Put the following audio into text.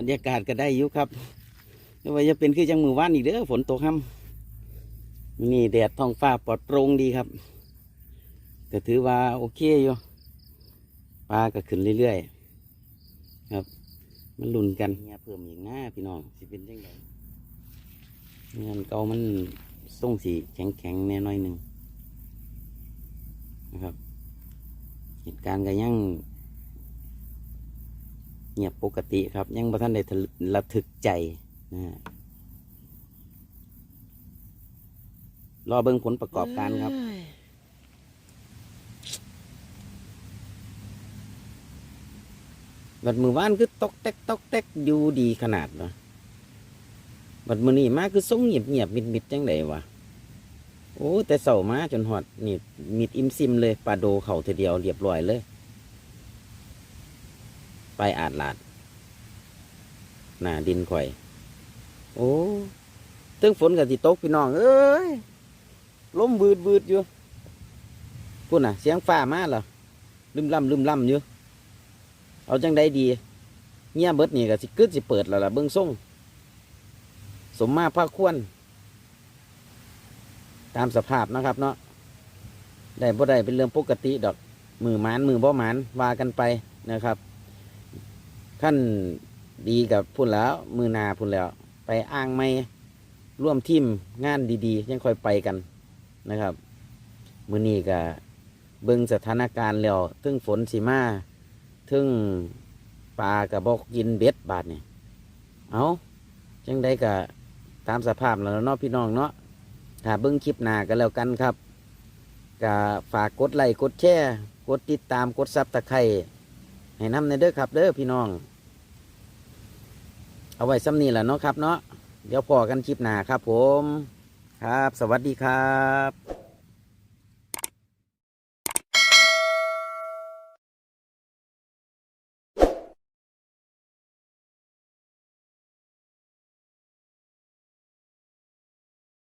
รรยากาศก็ได้อยู่ครับไม่ว่าจะเป็นคือจังมือว่านอีกเด้อฝนตกค่ำนี่แดดท้องฟ้าปลอดโปร่งดีครับก็ถือว่าโอเคอยู่ปลาก็ขึ้นเรื่อยๆครับ มันลุ่นกันเนี่ยเพิ่มอีกหน้าพี่น้องสิเป็นยังไงงานเก่ามันส่งสีแข็งๆแน่น้อยหนึ่งนะครับ เหตุการณ์ก็ยัง เงียบปกติครับ ยังบ่ท่านได้ระทึกใจนะฮะรอเบิ่งผลประกอบการครับบัดมือว่านคือตอกแตกตอกแตกอยู่ดีขนาดเนาะบัดมือนี่มาคือส่งเงียบเงียบมิดมิดจังไดวะโอ้แต่เสามาจนหอดนี่มิดอิมซิมเลยปลาโดเข่าทีเดียวเรียบร้อยเลย ไปอาดลาดหน้าดินข่อย โอ้ตึงฝนกับสิตกพี่น้อง เอ้ยล้มบืดบืดอยู่พูดน่ะ เสียงฟ้ามาเหรอลืมล่ำลืมล่ำอยู่ เอาจังได้ดี เงียบเบิดนี่ก็สิกึดสิเปิดแล้วล่ะเบิ้งส่งสมมาพระควร ตามสภาพนะครับเนาะได้บ่ได้เป็นเรื่องปกติดอก มือหมานมือบ่หมานว่ากันไปนะครับ ขั้นดีกับพุ่นแล้วมือนาพุ่นแล้ว ไปอ้างไม่ร่วมทีมงานดีๆ ยังค่อยไปกันนะครับ มือนี้ก็เบิ่งสถานการณ์แล้วถึงฝนสีมาถึงปลากระบอกกินเบ็ดบาทเนี่ยเอาจังได้ก็ตามสภาพแล้วเนาะพี่น้องเนาะถ้าเบิ่งคลิปหน้าก็แล้วกันครับก็ฝากกดไลค์กดแชร์กดติดตามกดซับตะไคร่ให้นำในเด้อครับเด้อพี่น้อง เอาไว้ซ้ำนี่แหละเนาะครับเนาะเดี๋ยวพอกันคลิปหน้าครับผม ครับ สวัสดีครับ